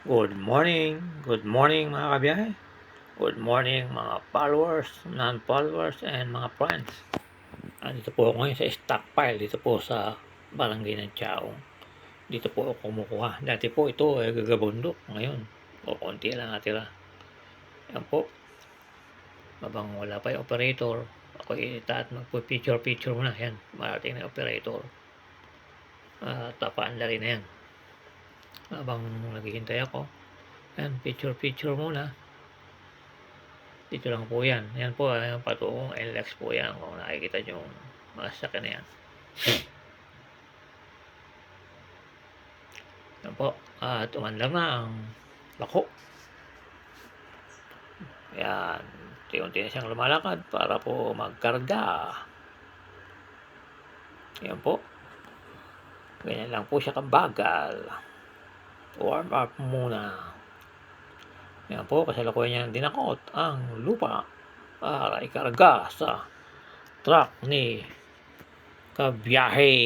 Good morning, good morning mga kabiyahe. Good morning mga followers, non-followers, and mga friends. Andito po ako ngayon sa stockpile dito po sa barangay ng Chaong. Dito po ako kumukuha. Dati po ito ay gagabundok. Ngayon, o konti lang natira. Yan po. Mabang wala pa yung operator. Ako itaat magpo-picture-picture muna. Yan, marating na operator. Uh, tapaan na rin na yan habang naghihintay ako. Yan, picture-picture muna. Dito lang po yan. Yan po, yung patungong LX po yan. Kung nakikita nyo yung mga sakyan na yan. Yan po. At umandar na ang lako. Yan. Unti-unti na siyang lumalakad para po magkarga. Yan po. Ganyan lang po siya kabagal warm up muna. Yan po, kasalukuyan niya dinakot ang lupa para ikarga sa truck ni kabiyahe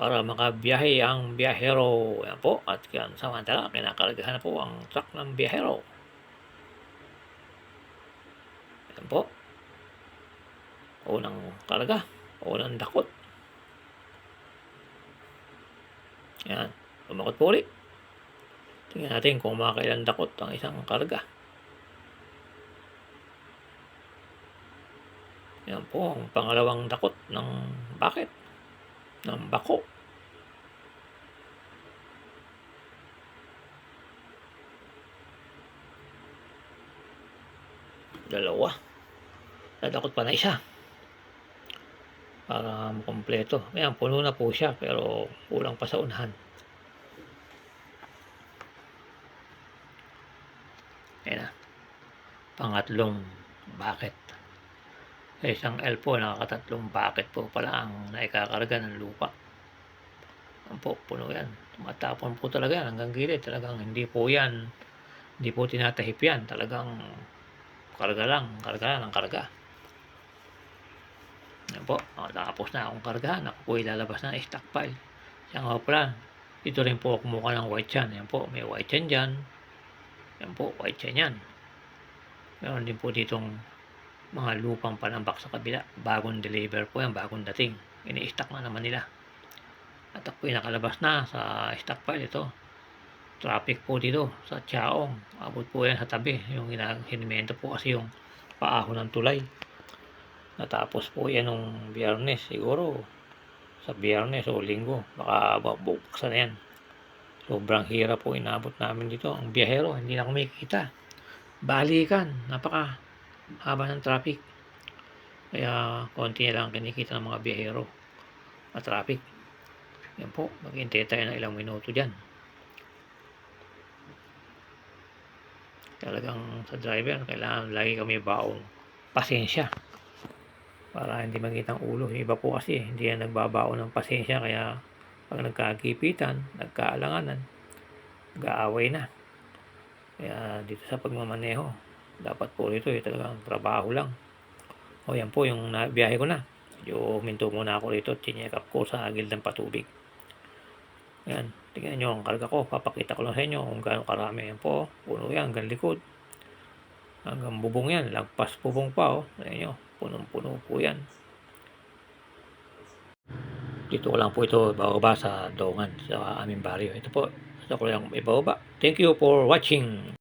para makabiyahe ang biyahero. Yan po, at yan samantala, kinakargahan na po ang truck ng biyahero. Yan po. Unang karga, unang dakot. Yan. Lumakot po ulit. Tingnan natin kung makakailan dakot ang isang karga. Yan po ang pangalawang dakot ng bakit ng bako. Dalawa. Dadakot pa na isa. Para makompleto. Ayan, puno na po siya pero kulang pa sa unahan. Ayan na. Pangatlong bakit. Sa isang L po, nakakatatlong bakit po pala ang naikakarga ng lupa. Ang po, puno yan. Tumatapon po talaga yan hanggang gilid. Talagang hindi po yan, hindi po tinatahip yan. Talagang karga lang, karga lang ng karga. Yan po, tapos na akong kargahan. Ako po ilalabas na stockpile. Yan nga pala, ito rin po kumuha ng white chan. Yan po, may white chan dyan. Yan po, white chain yan. Meron din po ditong mga lupang panambak sa kabila. Bagong deliver po yan, bagong dating. Ini-stock na naman nila. At ako nakalabas na sa stockpile ito. Traffic po dito sa Chaong. Abot po yan sa tabi. Yung hinimento po kasi yung paahon ng tulay. Natapos po yan nung biyernes siguro. Sa biyernes o linggo. Baka bubuksan yan. Sobrang hirap po inabot namin dito. Ang biyahero, hindi na kumikita. Balikan, napaka haba ng traffic. Kaya konti na lang kinikita ng mga biyahero na traffic. Yan po, maghintay tayo ng ilang minuto dyan. Talagang sa driver, kailangan lagi kami baong pasensya para hindi magitang ulo. Iba po kasi, hindi yan nagbabaon ng pasensya kaya pag nagkagipitan, nagkaalanganan, nag-aaway na. Kaya dito sa pagmamaneho, dapat po ito eh, talagang trabaho lang. O yan po yung biyahe ko na. Yung minto muna ako rito, chinyek up ko sa agil ng patubig. Yan, tingnan nyo ang karga ko. Papakita ko lang sa inyo kung gaano karami. Yan po, puno yan hanggang likod. Hanggang bubong yan, lagpas bubong pa. Oh. Tingnan nyo, punong-puno po yan. Dito lang po ito bababa sa Dongan sa aming baryo. Ito po, sa ko lang. Thank you for watching.